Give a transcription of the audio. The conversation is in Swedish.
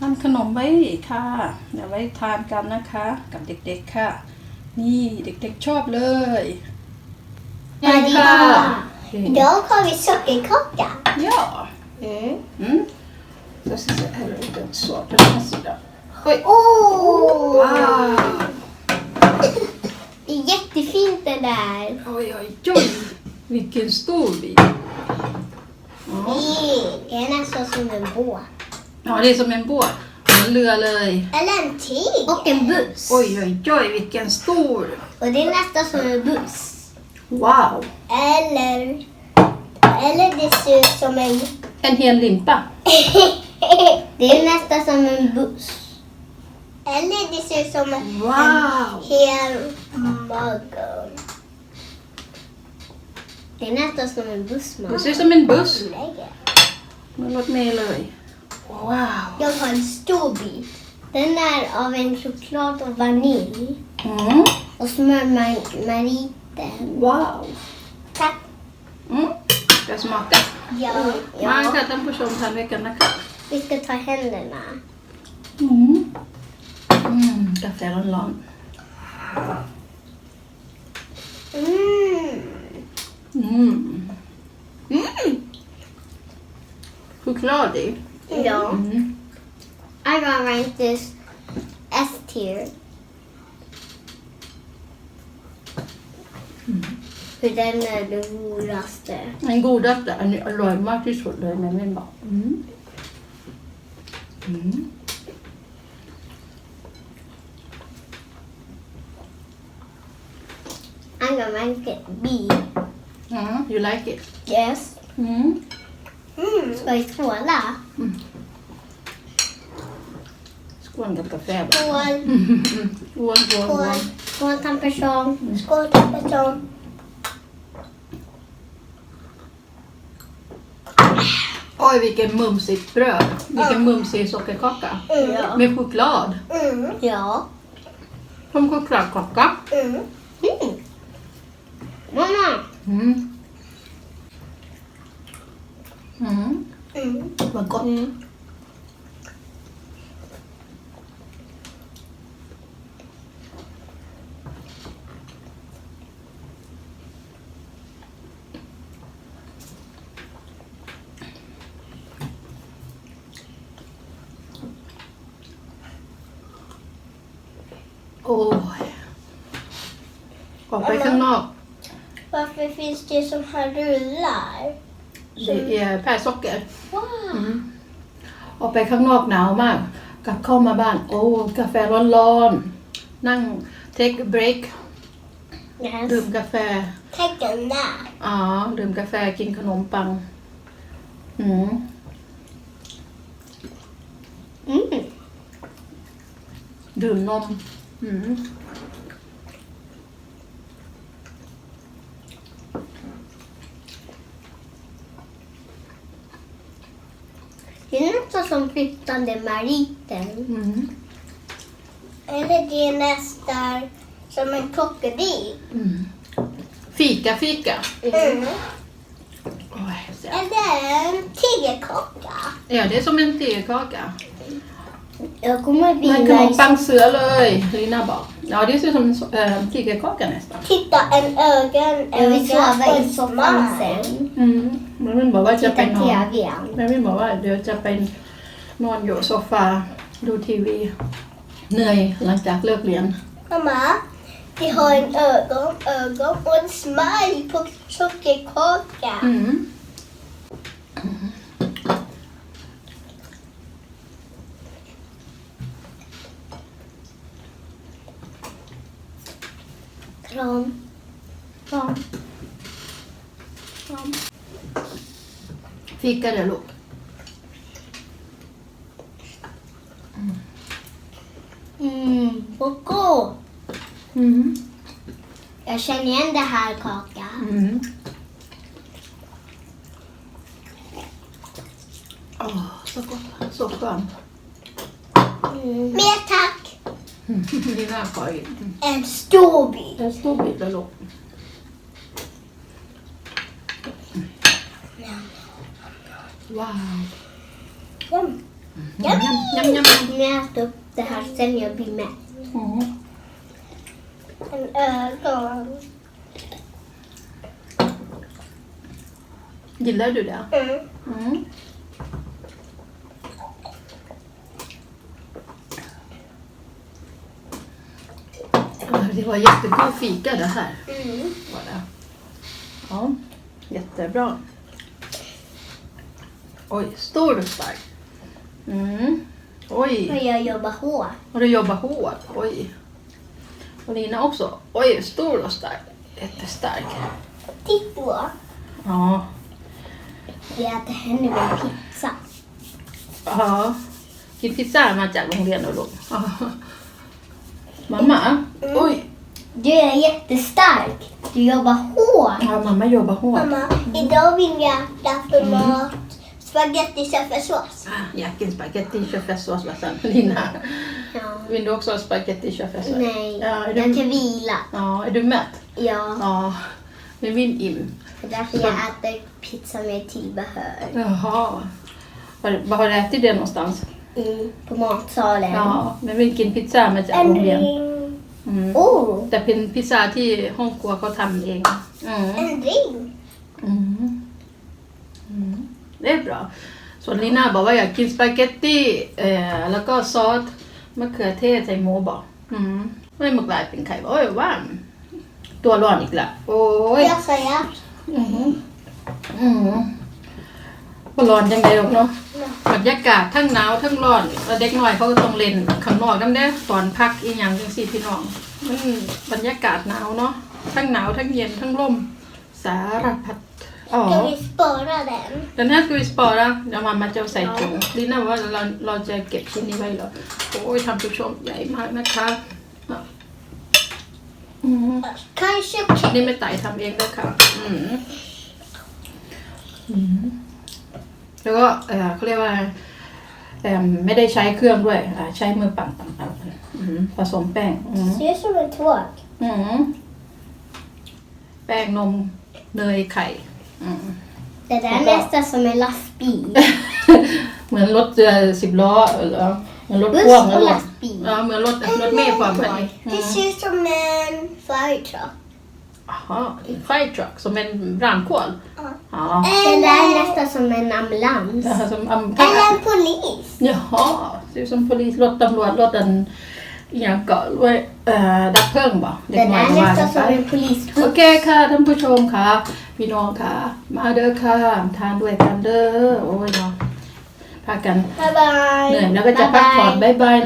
ทำขนมไว้ค่ะเดี๋ยวไว้ทานกันนะคะ กับเด็กๆค่ะ นี่เด็กๆชอบเลยสวัสดีค่ะ Okej. Idag har vi sockerkaka. Ja. Mm. Mm. Så ska jag se, här är den så på den här sidan. Oj. Åh! Wow. Det är jättefint det där. Oj, oj, oj. Vilken stor bit. Ja. Nej, Det är nästan som en båt. Ja, det är som en båt. En. Eller en tiger. Och en buss. Oj, oj, oj, vilken stor. Och det är nästan som en buss. Wow. Eller... Eller det ser ut som en... En hel limpa. det är nästan som en buss. Eller det ser ut som en Wow. hel muggen. Det är nästan som en buss. Det ser ut som en buss. Men låt mig löj. Wow! Jag har en stor bit. Den är av en choklad och vanilj. Mm. Och smörmariten. Wow! Tack! Mm. Ska jag smaka? Ja. Mm. ja. Man kan äta den på tjongtallriken. Vi ska ta händerna. Mm. Mm, detta är. Mm. Mm. Mm. Choklad i. Ja. Mm. I gonna rank this S tier. För den är den godaste. Den godaste. Den är อร่อยมากที่สุดเลยแม่แม่บอกอืมอืม I'm gonna rank it B. อ๋อ you like it Yes. อืม Ska vi skåla? Mm. Skål med kaffe. Skål. Skål, skål, skål. Skål tamperson. Skål tamperson. Mm. Oj, vilket mumsigt bröd. Vilken mm. mumsig sockerkaka. Mm. Med choklad. Mm. Ja. Som chokladkaka. Mm. Mm. Mamma! Mm. Mm. Mm. Vad gott. Mm. Åh. Oh. Apa är Varför finns det såna här rullar? างนอก Varför finns det som här rullar? Det är pärlsocker. Wow. อืมออกไปข้างนอกหนาวมาก กลับเข้ามาบ้าน โอ้ กาแฟร้อนๆ นั่ง take a break ดื่ม Yes. กาแฟ Tänk den där. อ๋อ ดื่มกาแฟกินขนมปัง อืม Mm. ดื่มนม อืม som flyttande mariter. อืม Eller det är nästan som en krokodil. อืม fika, fika. Mm. Oj, så- Eller en tigerkaka. Ja, det är som en tegelkaka. Jag kommer มันขนมปังเสือเลยลิน่าบอก Ja, det ser ut som en so- äh, tegelkaka nästan. Titta, en ögon, Jag vill sova i en soffan smile. sen. อืมมันมันบอกว่าจะไป Titta นอน TVn. แม่ไม่บอกว่าเดี๋ยวจะไป นอนอยู่โซฟา ดูทีวี เหนื่อยหลังจากเลิกเรียน Mamma, vi har en ögon, ögon och en smile på sockerkaka. อืม Kram. พร้อมพร้อมฟิกกันเดี๋ยวลูก Mm, Coco. Mm. Jag känner igen det här Kakan. Mm. Oh, ah, så gott. Så skönt. Mm. Mer tack. Dina Karin. En stor bit. En stor bit eller lång? Wow. Mm. Ja. Njam, njam, njam, njam. Nu har jag ätit upp det här sen jag blir mätt. Mm. En ögon. Gillar du det? Mm. Mm. Det var jättegod fika det här. Mm. Var det. Ja, jättebra. Oj, stor och stark. Mm. Oj. Och jag jobbar hårt. Och du jobbar hårt, oj. Och Lina också. Oj, stor och stark. Jättestark. Titta. Ja. Vi äter henne med pizza. Ja. Vilken pizza är man jävla hungrig ändå då. Mamma, mm. oj. Du är jättestark. Du jobbar hårt. Ja, mamma jobbar hårt. Mamma, idag vill jag äta för mat. spagetti köttfärssås. อ่ะอยากกินสปาเกตตี้ชอฟเฟสซอสว่าสันลินา Ja. vill du också ha spagettiชอฟเฟสซอส Nej, Ja, är jag du, kan vila. ja, är du mätt? Ja, Ja, men vill im. det är därför jag äter pizza med tillbehör. Jaha. Var, var har du ätit det någonstans? Mm, på matsalen. Ja, men villกินพิซซ่ามาจากโร En งเรียน ring. อืม Oh, แต่เป็นพิซซ่าที่ห้องครัวเขาทำเองอืม en ring. Mm. Mm. Det är bra. ส่วนลีน่าบอกว่าอยากกินสปาเกตตี้เอ่อแล้วก็ซอสมะเขือเทศใส่หมูบอก อืมไม่หมึกลายเป็นไข่บอกโอ้ยว่างตัวร้อนอีกละโอ้ย Jag säger. อืมอืมบ่ร้อนจังไดหรอกเนาะบรรยากาศทั้งหนาวทั้งร้อนแล้วเด็กน้อยเขาก็ต้องเล่นข้างนอกนำเด้อตอนพักอีหยังจังซี่พี่น้องมันบรรยากาศหนาวเนาะทั้งหนาวทั้งเย็นทั้งลมสารพัดอ๋อ Ska vi spara den? Den här ska vi spara. Ja, mamma จะใส่ถุงลิน่าว่าเราเราจะเก็บชิ้นนี้ไว้เหรอโอ้ยทำผู้ชมใหญ่มากนะคะอืม Kanske นี่ไม่ไต่ทำเองด้วยค่ะ อืมอืมแล้วก็เออเขาเรียกว่าเอ่อไม่ได้ใช้เครื่องด้วยอ่าใช้มือปั่นปั่นปั่นอืมผสมแป้งอืม ser ut som en tåg. อืมแป้งนมเนยไข่ อืม Det där är Vad bra. nästan som en lastbil. เหมือนรถเอ่อสิบล้อเหรอเหมือนรถพ่วง Buss นะ och ลูก lastbil. เออเหมือนรถรถเมล์ความแบบนี้ Det ser ut som en fire truck. อ๋อไฟทรัค som en brandkål Ja. ja Det där är nästan som en ambulans. ja som um, Eller en polis. jaha ser ut som polis รถตำรวจรถอันอหย่างเกาะด้วยเอ่อดับเพลิงบ่เด็ก Den น้อย är ก็ว่ากั nästan นไป som en โอ polishund. เคค่ะท่านผู้ชมค่ะ พี่น้องค่ะ มาเด้อค่ะ ทานด้วยกันเด้อ โอ้ยเนาะพากัน Bye bye. เหนื่อยแล้วก็จะพักผ่อน Bye bye. บายบาย